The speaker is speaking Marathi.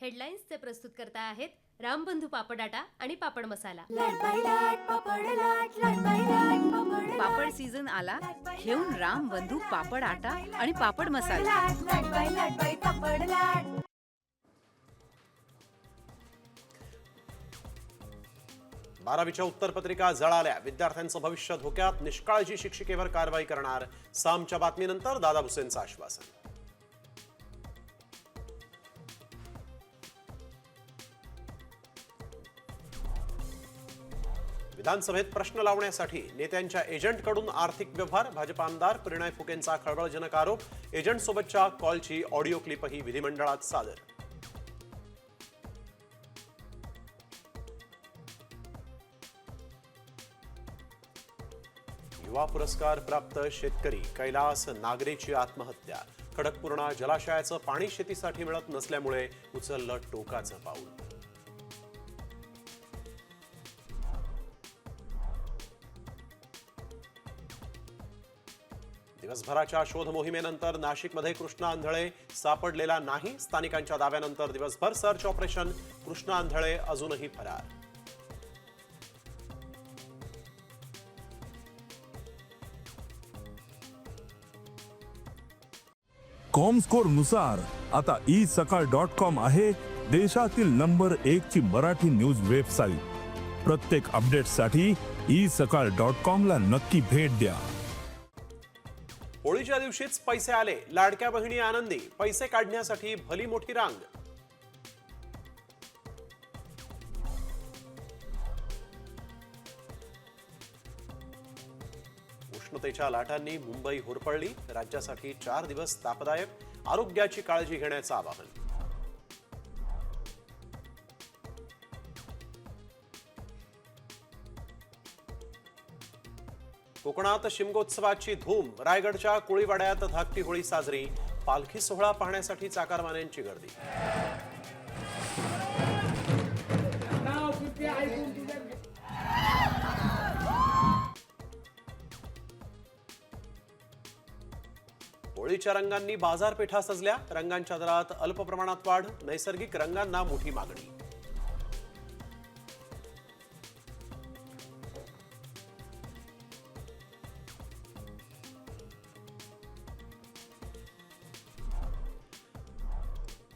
हेडलाईन्सचे प्रस्तुत करता आहेत रामबंधू पापडाटा आणि पापड मसाला. पापड सीझन आला घेऊन राम बंधू पापड आटा आणि पापड मसाला. बारावीच्या उत्तरपत्रिका जळाल्या. विद्यार्थ्यांचं भविष्य धोक्यात निष्काळजी शिक्षिकेवर कारवाई करणार सामच्या बातमीनंतर दादा भुसेंचं आश्वासन. विधानसभेत प्रश्न लावण्यासाठी नेत्यांच्या एजंटकडून आर्थिक व्यवहार भाजप आमदार परिणय फुकेंचा खळबळजनक आरोप एजंटसोबतच्या कॉलची ऑडिओ क्लिपही विधिमंडळात सादर. युवा पुरस्कार प्राप्त शेतकरी कैलास नागरेची आत्महत्या. खडकपूर्णा जलाशयाचं पाणी शेतीसाठी मिळत नसल्यामुळे उचललं टोकाचं पाऊल. दिवसभराच्या शोध मोहिमेनंतर नाशिकमध्ये कृष्णा आंधळे सापडलेला नाही. स्थानिकांच्या दाव्यानंतर दिवसभर सर्च ऑपरेशन कृष्णा आंधळे अजूनही फरार. कॉम स्कोरनुसार आता ई सकाळ डॉट कॉम आहे देशातील नंबर एक ची मराठी न्यूज वेबसाईट प्रत्येक अपडेटसाठी ई सकाळ डॉट कॉम ला नक्की भेट द्या. होळीच्या दिवशीच पैसे आले. लाडक्या बहिणी आनंदी. पैसे काढण्यासाठी भली मोठी रांग. उष्णतेच्या लाटांनी मुंबई होरपळली. राज्यासाठी चार दिवस तापदायक. आरोग्याची काळजी घेण्याचं आवाहन. कोकणात शिमगोत्सवाची धूम रायगडच्या कोळीवाड्यात धाकटी होळी साजरी पालखी सोहळा पाहण्यासाठी चाकारमान्यांची गर्दी. होळीच्या रंगांनी बाजारपेठा सजल्या रंगांच्या दरात अल्प प्रमाणात वाढ नैसर्गिक रंगांना मोठी मागणी.